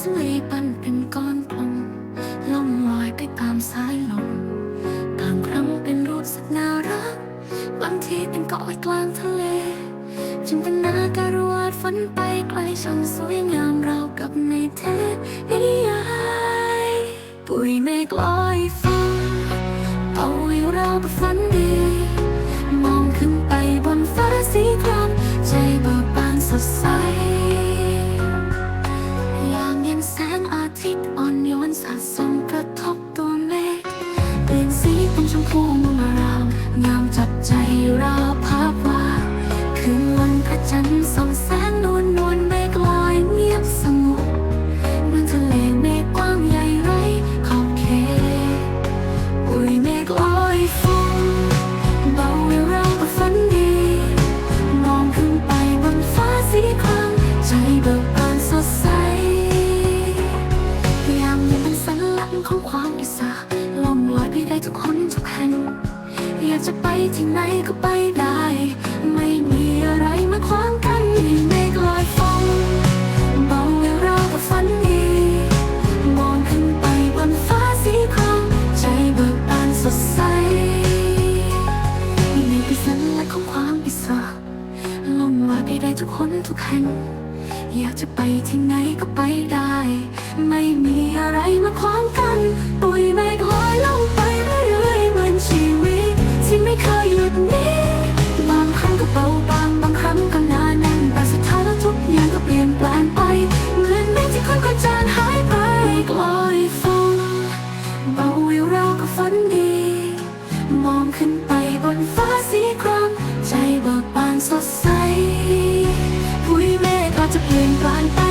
สลีปั้นเป็นก้อนกลมล่องลอยไปตามสายลมบางครั้งเป็นรูปสักว์น่ารัก บางทีเป็นเกาะกลางทะเล จึงเป็นนาการวาดฝันไปไกลช่างสวยงามเรากับในเทนิยายปุ๋ยเมฆลอยฟ้าเอาไว้เราไปฝันดี ใจราภาพว่าคืนวันพระจันทร์สอง จะไปที่ไหนก็ไปได้ ไม่มีอะไรมาขวางกันมีเมฆลอยฟ้องเบาให้เราก็ฝันดีมองขึ้นไปบนฟ้าสีครามใจเบิกบานสดใสนี่เป็นสัญลักษณ์ของความอิสระลมลอยไปได้ทุกคนทุกแห่ง อยากจะไปที่ไหนก็ไปได้ ไม่มีอะไร ฝันดี มองขึ้นไปบนฟ้าสีครามใจเบิกบานสดใส ผู้เมฆก็จะเปลี่ยนแปลงไป